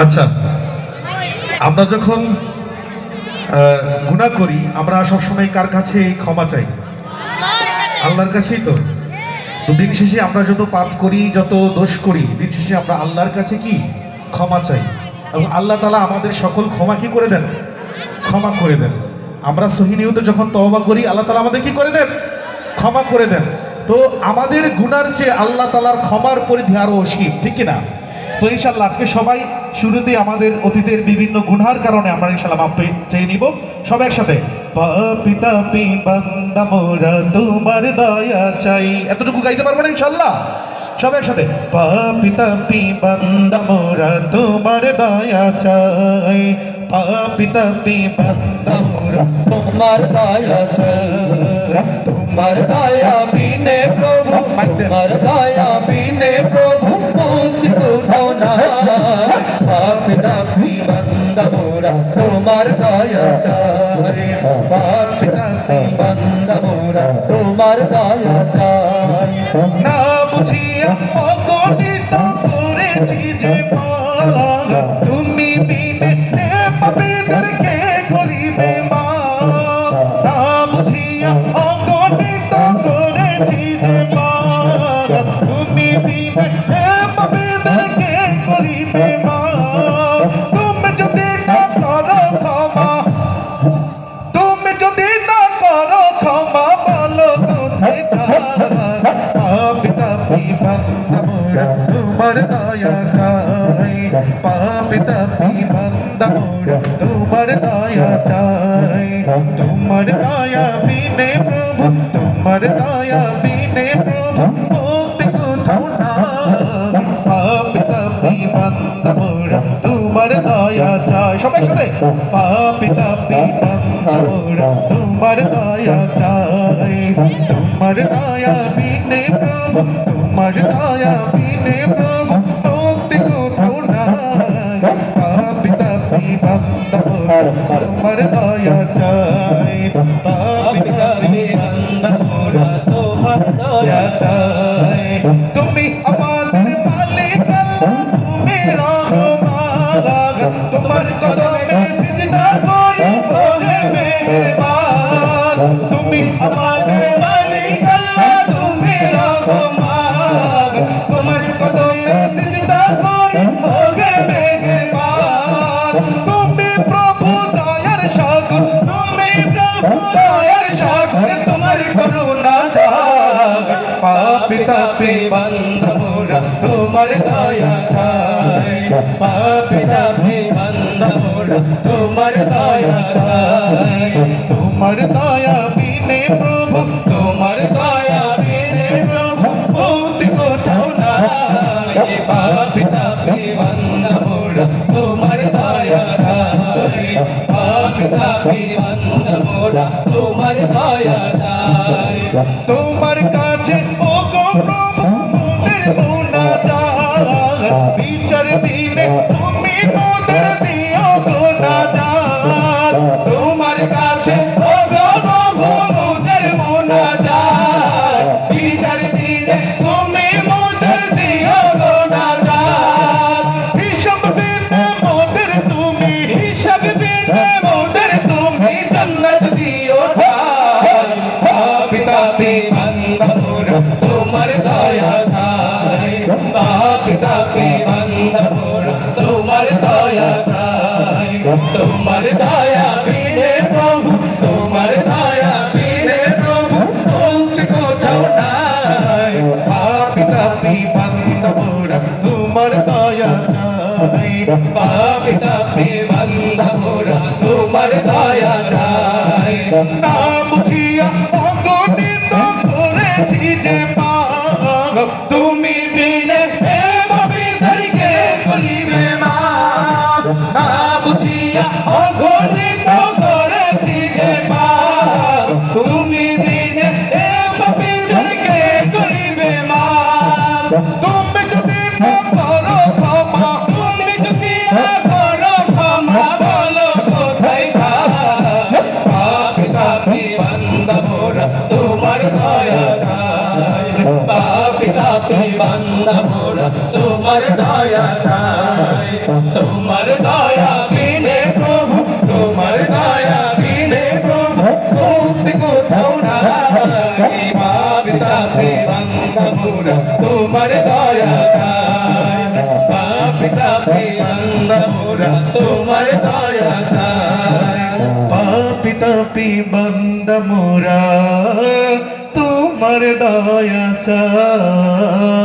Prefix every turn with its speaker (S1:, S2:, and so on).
S1: আচ্ছা আমরা যখন গুণা করি, আমরা সবসময় কার কাছে ক্ষমা চাই? আল্লাহর কাছেই তো। তো দিন শেষে আমরা যত পাপ করি, যত দোষ করি, দিন শেষে আমরা আল্লাহর কাছে কি? ক্ষমা চাই। এবং আল্লাহ তালা আমাদের সকল ক্ষমা কি করে দেন? ক্ষমা করে দেন। আমরা সহিনিয়ত যখন তওবা করি, আল্লাহ তালা আমাদের কি করে দেন? ক্ষমা করে দেন। তো আমাদের গুনার চেয়ে আল্লাহ তালার ক্ষমার পরিধি আরও অসীম, ঠিক কিনা তো ইনশাল্লাহ আজকে সবাই শুরুতেই আমাদের অতীতের বিভিন্ন গুনহার কারণে আমরা ইনশাল্লাহ মাপ চেয়ে নিব। সবাই একসাথে। পিতা, পি, বান্দা, মোরা, তোমার দয়া চাই। এতটুকু গাইতে পারব না ইনশাল্লাহ সবাই একসাথে। পিতা, পি, বান্দা, মোরা, তোমার দয়া চাই। পিতা, পি, বান্দা, মোরা,
S2: তোমার দয়া চাই। তোমার দয়া বিনে প্রভু তোমার দয়া বিনে প্রভু মুক্তি কোথাও নাই পাপ দাপি বান্দা মোরা তোমার দয়া চাই পাপ দাপি বান্দা মোরা তোমার দয়া চাই
S1: না বুঝিয়া অগণিত করেছি যে পাপ। তুমি বিনে এ পাপীদেরকে করিবে মাপ। বুঝিয়া অগণিত করেছি যে। তুমি বিনে এ পাপীদেরকে করিবে মাপ। তোমার দয়া চাই। পাপি তাপি বন্ধ মোরা তোমার দয়া চাই। তোমার দয়া বিনে প্রভু তোমার দয়া বিনে প্রভু, মুক্তি কোথাও নাই। পাপি তাপি বন্ধ মোরা তোমার দয়া চাই। সবাই সাথে পাপি তাপি বন্ধ মোরা তোমার দয়া চাই। তোমার দয়া বিনে প্রভু তোমার দয়া বিনে প্রভু দয়া চাই পাপ তাপি বন্ধ মোরা
S2: তোমার
S1: দয়া চাই। পাপি তাপি বন্ধ মোরা তোমার দয়া চাই। পাপি তাপি বন্ধ মোরা তোমার দয়া চাই। তোমার দয়া বিনে প্রভু, তোমার দয়া বিনে প্রভু মুক্তি কোথাও নাই। পাপি তাপি বন্ধ মোরা তোমার দয়া চাই। পাপি তাপি বন্ধ মোরা
S2: তোমার দয়া চাই।
S1: তোমার কাছে ও গো প্রভু মোদের বিচার দিনে তুমি মোদের দিও গো নাজাত। তোমার কাছে ও গো প্রভু তোমার দয়া বিনে প্রভু, তোমার দয়া বিনে প্রভু মুক্তি কোথাও নাই। পাপি তাপি বন্ধুর তোমার দয়া চাই। পাপি তাপি বন্ধুর তোমার দয়া চাই। না বুঝিয়া অগণিত করেছি যে পাপ। তুমি বিনে তুমি যদি করো তুমি যদি তোমার মোরা তোমার দয়া চাই।
S2: তোমার দয়া মোরা তোমার দয়া চাই পাপি তাপি বান্দা মোরা তোমার দয়া চাই
S1: পাপি তাপি বন্দ মোরা তোমার দয়া চাই